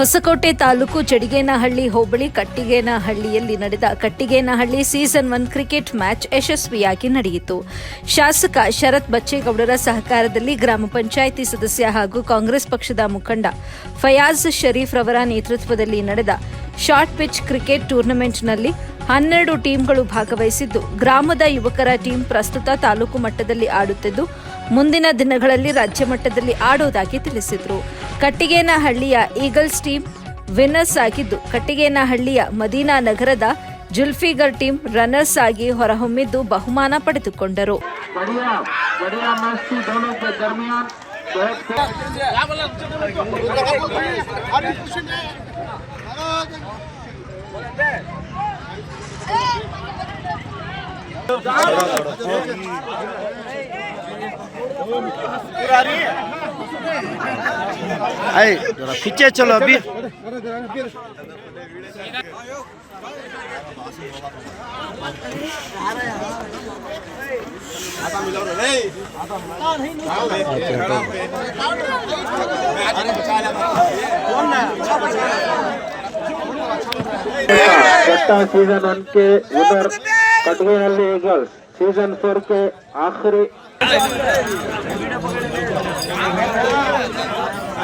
ಹೊಸಕೋಟೆ ತಾಲೂಕು ಚಡಿಗೇನಹಳ್ಳಿ ಹೋಬಳಿ ಕಟ್ಟಿಗೇನಹಳ್ಳಿಯಲ್ಲಿ ನಡೆದ Kattigenahalli season one cricket match ಯಶಸ್ವಿಯಾಗಿ ನಡೆಯಿತು. ಶಾಸಕ ಶರತ್ ಬಚ್ಚೇಗೌಡರ ಸಹಕಾರದಲ್ಲಿ ಗ್ರಾಮ ಪಂಚಾಯಿತಿ ಸದಸ್ಯ ಹಾಗೂ ಕಾಂಗ್ರೆಸ್ ಪಕ್ಷದ ಮುಖಂಡ ಫಯಾಜ್ ಶರೀಫ್ ರವರ ನೇತೃತ್ವದಲ್ಲಿ ನಡೆದ ಶಾರ್ಟ್ ಪಿಚ್ ಕ್ರಿಕೆಟ್ ಟೂರ್ನಮೆಂಟ್ನಲ್ಲಿ ಹನ್ನೆರಡು ಟೀಮ್ಗಳು ಭಾಗವಹಿಸಿದ್ದು. ಗ್ರಾಮದ ಯುವಕರ ಟೀಮ್ ಪ್ರಸ್ತುತ ತಾಲೂಕು ಮಟ್ಟದಲ್ಲಿ ಆಡುತ್ತಿದ್ದು, ಮುಂದಿನ ದಿನಗಳಲ್ಲಿ ರಾಜ್ಯ ಮಟ್ಟದಲ್ಲಿ ಆಡುವುದಾಗಿ ತಿಳಿಸಿದರು. ಕಟ್ಟಿಗೇನಹಳ್ಳಿಯ ಈಗಲ್ಸ್ ಟೀಮ್ ವಿನ್ನರ್ಸ್ ಆಗಿದ್ದು, ಕಟ್ಟಿಗೇನಹಳ್ಳಿಯ ಮದೀನಾ ನಗರದ ಜುಲ್ಫಿಗರ್ ಟೀಮ್ ರನ್ನರ್ಸ್ ಆಗಿ ಹೊರಹೊಮ್ಮಿದ್ದು ಬಹುಮಾನ ಪಡೆದುಕೊಂಡರು. आए, जरा पीछे चलो अभी। सीज़न वन के उधर कटवे वाले ईगल्स सीज़न फोर के आखिरी।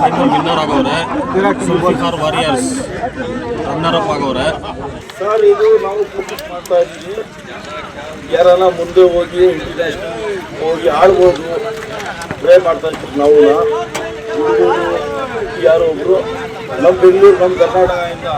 ಫೈನಲ್ ವಿನ್ನರ್ ಆಗವ್ರೆ ಸುಲ್ಫಿಕಾರ್ ವಾರಿಯರ್ಸ್ ರನ್ನರ್ ಅಪ್ ಆಗವ್ರೆ ಸರ್ ಇದು ನಾವು ಫೋಕಸ್ ಮಾಡ್ತಾ ಇದ್ದೀವಿ. ಯಾರನ್ನ ಮುಂದೆ ಹೋಗಿ ಇಂಟರ್ನ್ಯಾಷನಲ್ ಹೋಗಿ ಆಡ್ಬೋದು ಪ್ರೇ ಮಾಡ್ತಾ ಇದ್ದೀವಿ ನಾವು. ಯಾರೋ ಒಬ್ರು ನಮ್ಮ ಬೆಂಗಳೂರು, ನಮ್ಮ ಕರ್ನಾಟಕದಿಂದ.